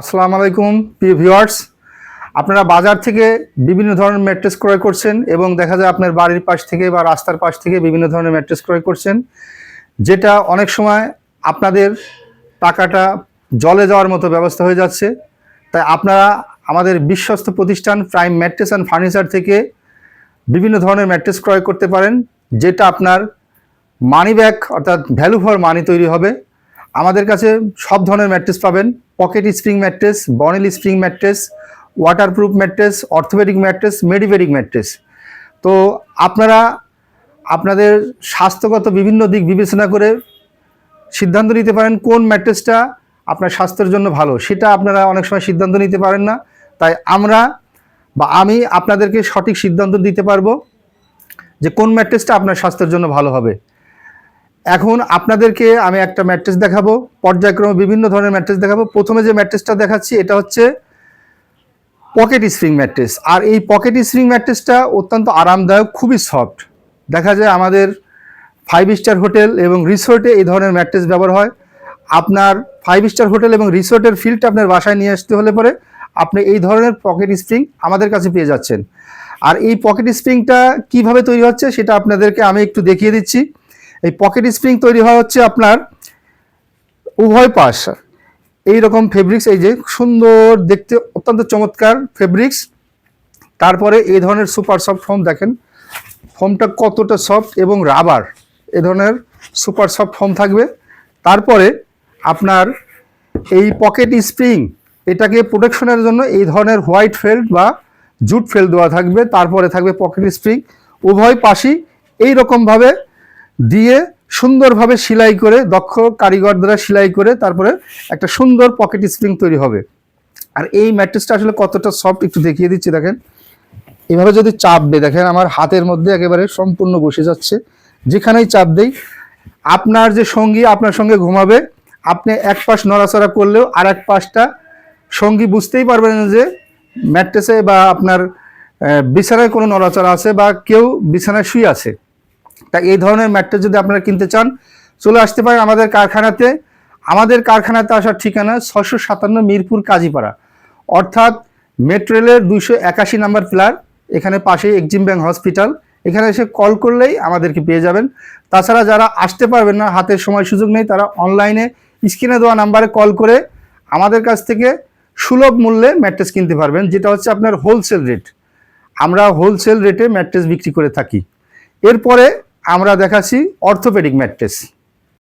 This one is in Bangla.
আসসালামু আলাইকুম, প্রিয় ভিউয়ার্স। আপনারা বাজার থেকে বিভিন্ন ধরনের ম্যাট্রেস ক্রয় করছেন এবং দেখা যায় আপনার বাড়ির পাশ থেকে বা রাস্তার পাশ থেকে বিভিন্ন ধরনের ম্যাট্রেস ক্রয় করছেন, যেটা অনেক সময় আপনাদের টাকাটা জলে যাওয়ার মতো ব্যবস্থা হয়ে যাচ্ছে। তাই আপনারা আমাদের বিশ্বস্ত প্রতিষ্ঠান প্রাইম ম্যাট্রেস অ্যান্ড ফার্নিচার থেকে বিভিন্ন ধরনের ম্যাট্রেস ক্রয় করতে পারেন, যেটা আপনার মানি ব্যাগ অর্থাৎ ভ্যালু ফর মানি তৈরি হবে। আমাদের কাছে সব ধরনের ম্যাট্রেস পাবেন। Pocket spring mattress, bonnell spring mattress waterproof mattress orthopaedic mattress medipedic mattress. তো আপনারা আপনাদের স্বাস্থ্যগত বিভিন্ন দিক বিবেচনা করে সিদ্ধান্ত নিতে পারেন কোন ম্যাট্রেসটা আপনার স্বাস্থ্যের জন্য ভালো। সেটা আপনারা অনেক সময় সিদ্ধান্ত নিতে পারেন না। তাই আমরা বা আমি আপনাদেরকে সঠিক সিদ্ধান্ত দিতে পারব যে কোন ম্যাট্রেসটা আপনার স্বাস্থ্যের জন্য ভালো হবে। এখন আপনাদেরকে আমি একটা ম্যাট্রেস দেখাবো। পর্যায়ক্রমে বিভিন্ন ধরনের ম্যাট্রেস দেখাবো। প্রথমে যে ম্যাট্রেসটা দেখাচ্ছি, এটা হচ্ছে পকেট স্প্রিং ম্যাট্রেস। আর এই পকেট স্প্রিং ম্যাট্রেসটা অত্যন্ত আরামদায়ক, খুবই সফট। দেখা যায় আমাদের ফাইভ স্টার হোটেল এবং রিসোর্টে এই ধরনের ম্যাট্রেস ব্যবহার হয়। আপনার ফাইভ স্টার হোটেল এবং রিসোর্টের ফিল্ডটা আপনার বাসায় নিয়ে আসতে হলে পরে আপনি এই ধরনের পকেট স্প্রিং আমাদের কাছে পেয়ে যাচ্ছেন। আর এই পকেট স্প্রিংটা কীভাবে তৈরি হচ্ছে, সেটা আপনাদেরকে আমি একটু দেখিয়ে দিচ্ছি। এই পকেট স্প্রিং তৈরি হওয়া হচ্ছে আপনার উভয় পাশ। এই রকম ফেব্রিক্স এই যে সুন্দর দেখতে অত্যন্ত চমৎকার ফেব্রিক্স তারপরে এই ধরনের সুপার সফট ফোম দেখেন ফোমটা কতটা সফট এবং রাবার এ ধরনের সুপার সফট ফোম থাকবে। তারপরে আপনার এই পকেট স্প্রিং, এটাকে প্রোটেকশনের জন্য এই ধরনের হোয়াইট ফেল্ট বা জুট ফেল্ট দেওয়া থাকবে। তারপরে থাকবে পকেট স্প্রিং। উভয় পাশই এই রকমভাবে দিয়ে সুন্দরভাবে সেলাই করে, দক্ষ কারিগর দ্বারা সেলাই করে তারপরে একটা সুন্দর পকেট স্প্রিং তৈরি হবে। আর এই ম্যাট্রেসটা আসলে কতটা সফট একটু দেখিয়ে দিচ্ছি, দেখেন। এভাবে যদি চাপ দেয় দেখেন আমার হাতের মধ্যে একেবারে সম্পূর্ণ বসে যাচ্ছে। যেখানেই চাপ দেই, আপনার যে সঙ্গী আপনার সঙ্গে ঘুমাবে, আপনি এক পাশ নড়াচড়া করলেও আর এক পাশটা সঙ্গী বুঝতেই পারবেন যে ম্যাট্রেসে বা আপনার বিছানায় কোনো নড়াচড়া আছে বা কেউ বিছানায় শুয়ে আছে। তা এই ধরনের ম্যাট্রেস যদি আপনারা কিনতে চান, চলে আসতে পারেন আমাদের কারখানাতে। আমাদের কারখানাতে আসার ঠিকানা ছশো সাতান্ন মিরপুর কাজীপাড়া। অর্থাৎ মেট্রো রেলের দুইশো একাশি নাম্বার ফ্ল্যাট, এখানে পাশেই এক্সিম ব্যাংক হসপিটাল। এখানে এসে কল করলেই আমাদেরকে পেয়ে যাবেন। তাছাড়া যারা আসতে পারবেন না, হাতের সময় সুযোগ নেই, তারা অনলাইনে স্ক্রিনে দেওয়া নাম্বারে কল করে আমাদের কাছ থেকে সুলভ মূল্যে ম্যাট্রেস কিনতে পারবেন, যেটা হচ্ছে আপনার হোলসেল রেট। আমরা হোলসেল রেটে ম্যাট্রেস বিক্রি করে থাকি। এরপরে আমরা দেখাচ্ছি অর্থোপেডিক ম্যাট্রেস